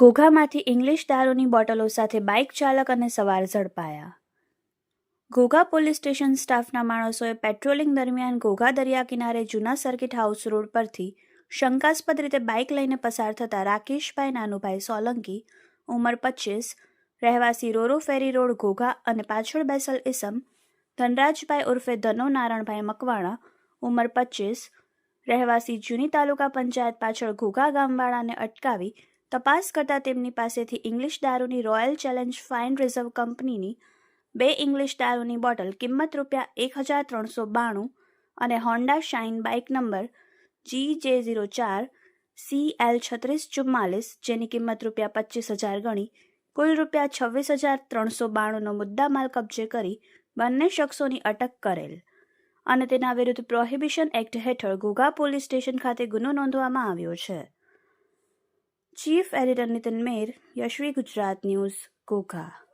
ઘોઘામાંથી English દારૂની બોટલો સાથે બાઇક ચાલક અને સવાર ઝડપાયા. ઘોઘા પોલીસ સ્ટેશન સ્ટાફના માણસોએ પેટ્રોલિંગ દરમિયાન ઘોઘા દરિયા કિનારે જૂના સર્કિટ હાઉસ રોડ પરથી શંકાસ્પદ રીતે બાઇક લઈને પસાર થતા રાકેશભાઈ, નાનુભાઈ સોલંકી, ઉંમર પચીસ, રહેવાસી રોરો ફેરી રોડ ઘોઘા અને પાછળ બેસલ ઇસમ ધનરાજભાઈ ઉર્ફે ધનો નારણભાઈ મકવાણા, ઉંમર પચીસ, રહેવાસી જૂની તાલુકા પંચાયત પાછળ ઘોઘા ગામવાળાને અટકાવી તપાસ કરતા તેમની પાસેથી ઇંગ્લિશ દારૂની રોયલ ચેલેન્જ ફાઇન રિઝર્વ કંપનીની બે ઇંગ્લિશ દારૂની બોટલ કિંમત રૂપિયા એક હજાર ત્રણસો બાણું અને Honda Shine bike number G J zero ચાર સી એલ છત્રીસ ચુમ્માલીસ, જેની કિંમત રૂપિયા પચીસ હજાર ગણી, કુલ રૂપિયા છવ્વીસ હજાર ત્રણસો બાણુંનો મુદ્દામાલ કબજે કરી બંને શખ્સોની અટક કરેલ અને તેના વિરુદ્ધ પ્રોહિબિશન એક્ટ હેઠળ ઘોઘા પોલીસ સ્ટેશન ખાતે ગુનો નોંધવામાં આવ્યો છે. Chief editor Nitin Mer, Yashvi Gujarat news Ghogha